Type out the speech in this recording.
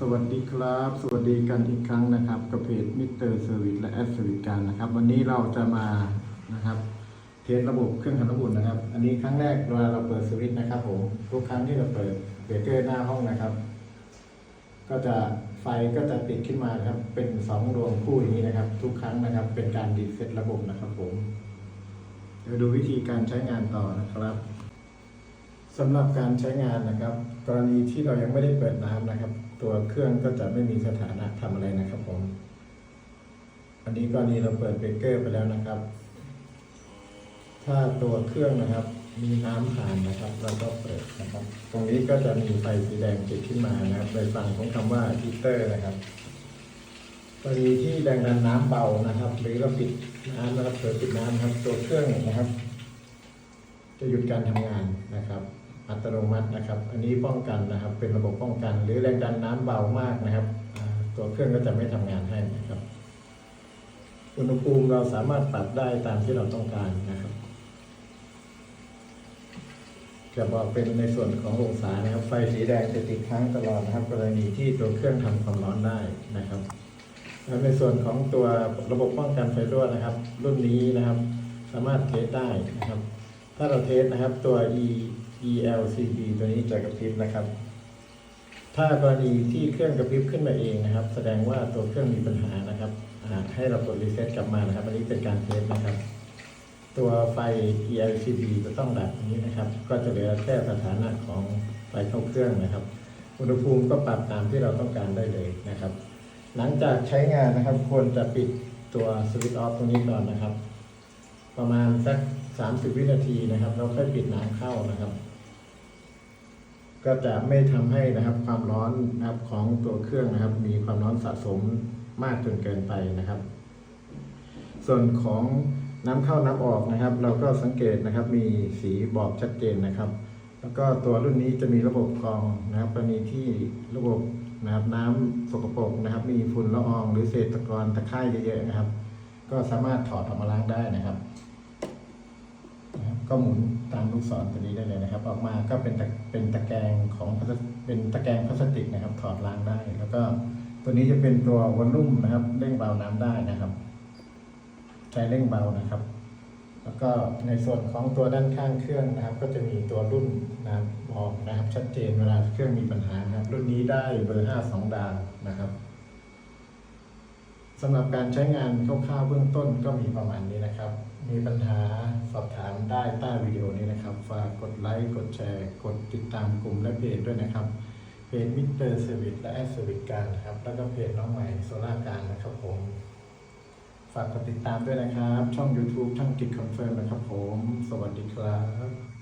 สวัสดีครับ สวัสดีกันอีกครั้งนะครับกับเพจมิสเตอร์เซอร์วิสและแอดสวิตการนะครับ วันนี้เราจะมานะครับเทสระบบเครื่องทำน้ำอุ่นนะครับ อันนี้ครั้งแรกเวลาเราเปิดสวิตช์นะครับผมทุกครั้งที่เราเปิดเบรกเกอร์หน้าห้องนะครับ ก็จะไฟก็จะติดขึ้นมานครับ เป็นสองดวงคู่อย่างนี้นะครับ ทุกครั้งนะครับ เป็นการดีเซ็ตระบบนะครับผมเดี๋ยวดูวิธีการใช้งานต่อนะครับ สำหรับการใช้งานนะครับ กรณีที่เรายังไม่ได้เปิดน้ำนะครับ ตัวเครื่องก็จะไม่มีสถานะทำอะไรนะครับผม อันนี้กรณีเราเปิดเบรกเกอร์ไปแล้วนะครับ ถ้าตัวเครื่องนะครับ มีน้ำผ่านนะครับ เราก็เปิดนะครับ ตรงนี้ก็จะมีไฟสีแดงติดขึ้นมานะครับโดยฝั่งของคำว่าฮีเตอร์นะครับกรณีที่แรงดันน้ำเบานะครับ หรือเราปิดน้ำนะครับเปิดปิดน้ำครับ ตัวเครื่องนะครับ จะหยุดการทำงานนะครับ อัตโนมัตินะครับ อันนี้ป้องกันนะครับ เป็นระบบป้องกัน หรือแรงดันน้ำเบามากนะครับตัวเครื่องก็จะไม่ทำงานให้นะครับ อุณหภูมิเราสามารถปรับได้ตามที่เราต้องการนะครับจะบอกเป็นในส่วนขององศานะครับ ไฟสีแดงจะติดค้างตลอดนะครับ กรณีที่ตัวเครื่องทำความร้อนได้นะครับแล้วในส่วนของตัวระบบป้องกันไฟรั่วนะครับ รุ่นนี้นะครับ สามารถเทสได้นะครับ ถ้าเราเทสนะครับตัว e ELCB ตัวนี้จะกระพริบนะครับ ถ้ากรณีที่เครื่องกระพริบขึ้นมาเองนะครับ แสดงว่าตัวเครื่องมีปัญหานะครับให้เรากดรีเซ็ตกลับมานะครับ อันนี้เป็นการเทสนะครับ ตัวไฟ ELCB จะต้องดับนี้นะครับ ก็จะเหลือแค่สถานะของไฟเข้าเครื่องนะครับ อุณหภูมิก็ปรับตามที่เราต้องการได้เลยนะครับ หลังจากใช้งานนะครับควรจะปิดตัวสวิตช์ออฟตรงนี้ก่อนนะครับ ประมาณสัก 30 วินาทีนะครับ แล้วค่อยปิดน้ำเข้านะครับ ก็จะไม่ทำให้นะครับความร้อนนะครับของตัวเครื่องนะครับ มีความร้อนสะสมมากจนเกินไปนะครับ ส่วนของน้ำเข้าน้ำออกนะครับ เราก็สังเกตนะครับ มีสีบอกชัดเจนนะครับ แล้วก็ตัวรุ่นนี้จะมีระบบกรองนะครับกรณีที่ระบบนะครับน้ำสกปรกนะครับ มีฝุ่นละออง หรือเศษตะกอนตะไคร่เยอะๆนะครับ ก็สามารถถอดออกมาล้างได้นะครับ ก็หมุนตามลูกศรตัวนี้ได้เลยนะครับ ออกมาก็เป็นตะเป็นตะแกรงของเป็นตะแกรงพลาสติกนะครับ ถอดล้างได้ แล้วก็ตัวนี้จะเป็นตัววอลลุ่มนะครับเร่งเบาน้ำได้นะครับใช้เร่งเบานะครับ แล้วก็ในส่วนของตัวด้านข้างเครื่องนะครับ ก็จะมีตัวรุ่นนะครับบอกนะครับ ชัดเจนเวลาเครื่องมีปัญหานะครับ รุ่นนี้ได้เบอร์52ดาวนะครับสำหรับการใช้งานคร่าวๆเบื้องต้นก็มีประมาณนี้นะครับ มีปัญหาสอบถาม ได้ใต้วิดีโอนี้นะครับฝากกดไลค์กดแชร์ กดติดตามกลุ่มและเพจด้วยนะครับเพจมิสเตอร์เซอร์วิสและแอดเซอร์วิสการนะครับ แล้วก็เพจน้องใหม่โซล่าการนะครับผม ฝากกดติดตามด้วยนะครับ ช่อง YouTube ช่องกิจคอนเฟิร์มนะครับผม สวัสดีครับ